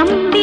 நம்பி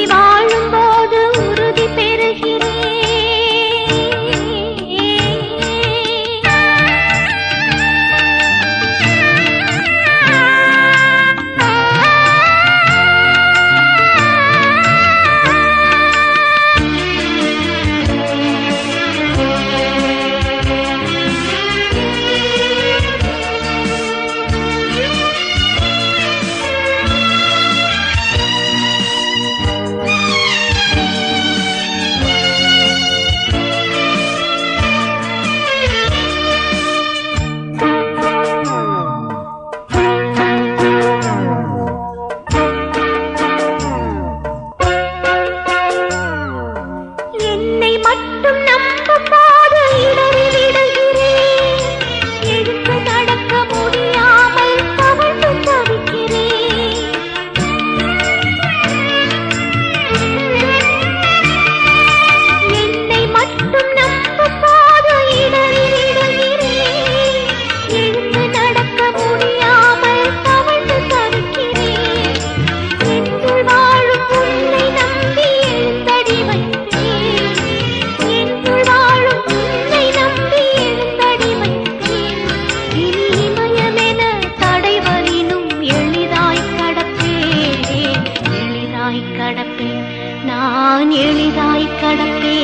எளிதாய் கடப்பே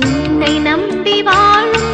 உன்னை நம்பி வாழும்